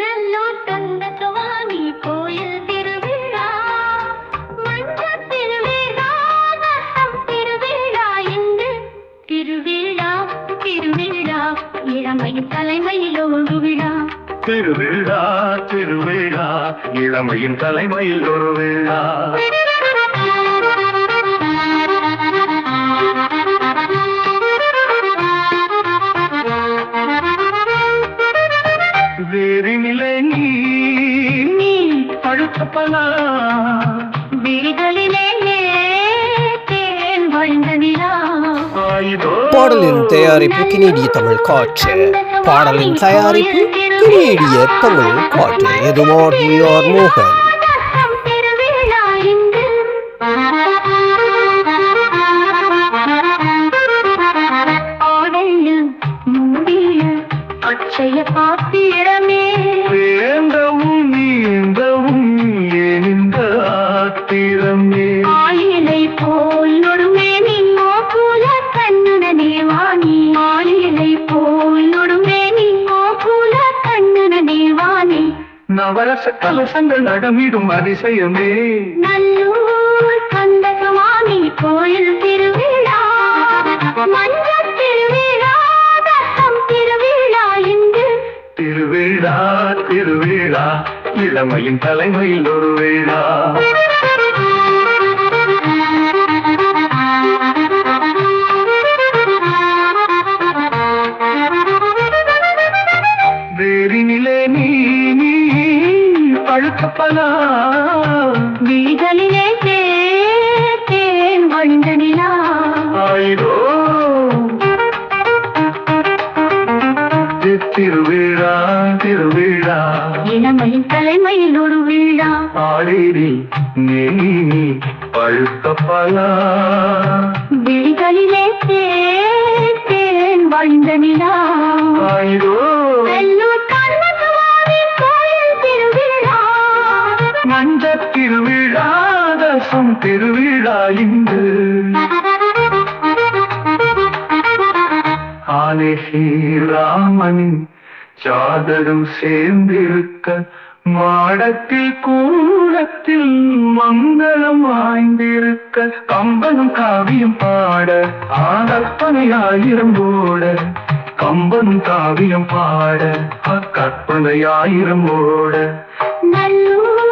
நல்லூர் தந்த சுவாமி கோயில் திருவிழா. மஞ்சள் திருவிழா திருவிழா இன்று திருவிழா திருவிழா இளமை தலைமையில் ஒரு விழா திருவிழா திருவிழா இளமையின் தலைமையில் ஒரு விழா. ஆயுதோ? பாடலின் தயாரிப்பு கெனேடிய தமிழ் காற்று. பாடலின் தயாரிப்பு கெனேடிய தமிழ் காற்று. எதுமார் ஆர் மோகன்? ரசம் நவரச கலசங்கள் நடமிடும் அதிசயமே. நல்லூர் கந்தசுவாமி கோயில் திருவிழா மஞ்சள் திருவிழா ரசம் திருவிழா இன்று. திருவிழா திருவிழா இளமையின் தலைமையில் ஒரு விழா பழுத்த பலா விழிகளிலே தேன் வந்த நிலா ஆயிரோ திருவிழா திருவிழா. இளமையின் தலைமையில் ஒரு விழா. ஆடிரி நீ நீ பழுத்த பலா விழிகளிலே தேன் வந்த நிலா ஆயிரோ? தசம் திருவிழா இன்று. ஆலே ஸ்ரீராமனின் சாதரும் சேர்ந்திருக்க மாடத்தில் கூடத்தில் மங்களம் வாய்ந்திருக்க கம்பனும் காவியம் பாட ஆடற்பனையாயிரம் போட கம்பனும் காவியம் பாட கற்பனையாயிரம் ஓட நல்லூர்